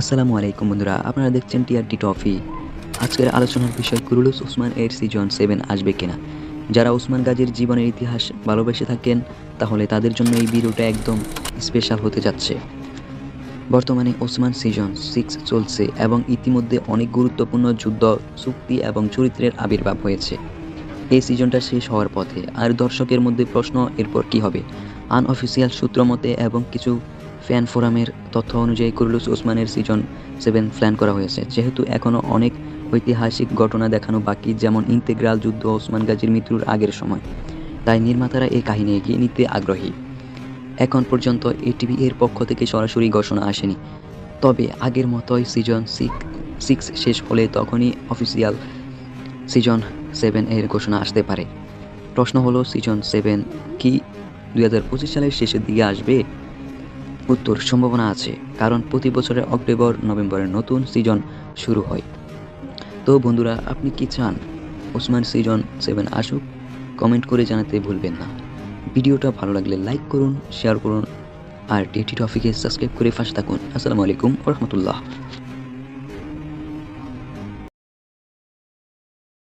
আসসালামু আলাইকুম বন্ধুরা, আপনারা দেখছেন টিআরটি টফি আজকের আলোচনার বিষয়, কুরুলুস ওসমান এর সিজন সেভেন আসবে কিনা? যারা ওসমান গাজীর জীবনের ইতিহাস ভালোবেসে থাকেন, তাহলে তাদের জন্য এই ভিডিওটা একদম স্পেশাল হতে যাচ্ছে। বর্তমানে ওসমান সিজন সিক্স চলছে এবং ইতিমধ্যে অনেক গুরুত্বপূর্ণ যুদ্ধ, চুক্তি এবং চরিত্রের আবির্ভাব হয়েছে। এই সিজনটা শেষ হওয়ার পথে, আর দর্শকের মধ্যে প্রশ্ন, এরপর কি হবে? আনঅফিসিয়াল সূত্র মতে এবং কিছু ফ্যান ফোরামের তথ্য অনুযায়ী কুরুলুস ওসমানের সিজন সেভেন প্ল্যান করা হয়েছে। যেহেতু এখনও অনেক ঐতিহাসিক ঘটনা দেখানো বাকি, যেমন ইন্তেগ্রাল যুদ্ধ, ওসমান গাজীর মৃত্যুর আগের সময়। তাই নির্মাতারা এই কাহিনী এগিয়ে নিতে আগ্রহী। এখন পর্যন্ত এটিভি এর পক্ষ থেকে সরাসরি ঘোষণা আসেনি। তবে আগের মতোই সিজন সিক্স সিক্স শেষ হলে তখনই অফিসিয়াল সিজন সেভেন এর ঘোষণা আসতে পারে। প্রশ্ন হলো, সিজন সেভেন কি দুই হাজার পঁচিশ সালের শেষের দিকে আসবে? উত্তর সম্ভাবনা আছে, কারণ প্রতি বছরের অক্টোবর, নভেম্বরের নতুন সিজন শুরু হয়। তো বন্ধুরা, আপনি কি চান? ওসমান সিজন সেভেন আসুক, কমেন্ট করে জানাতে ভুলবেন না। ভিডিওটা ভালো লাগলে লাইক করুন, শেয়ার করুন, আর ডিটি টপিকে সাবস্ক্রাইব করে পাশে থাকুন। আসসালামু আলাইকুম রহমতুল্লাহ।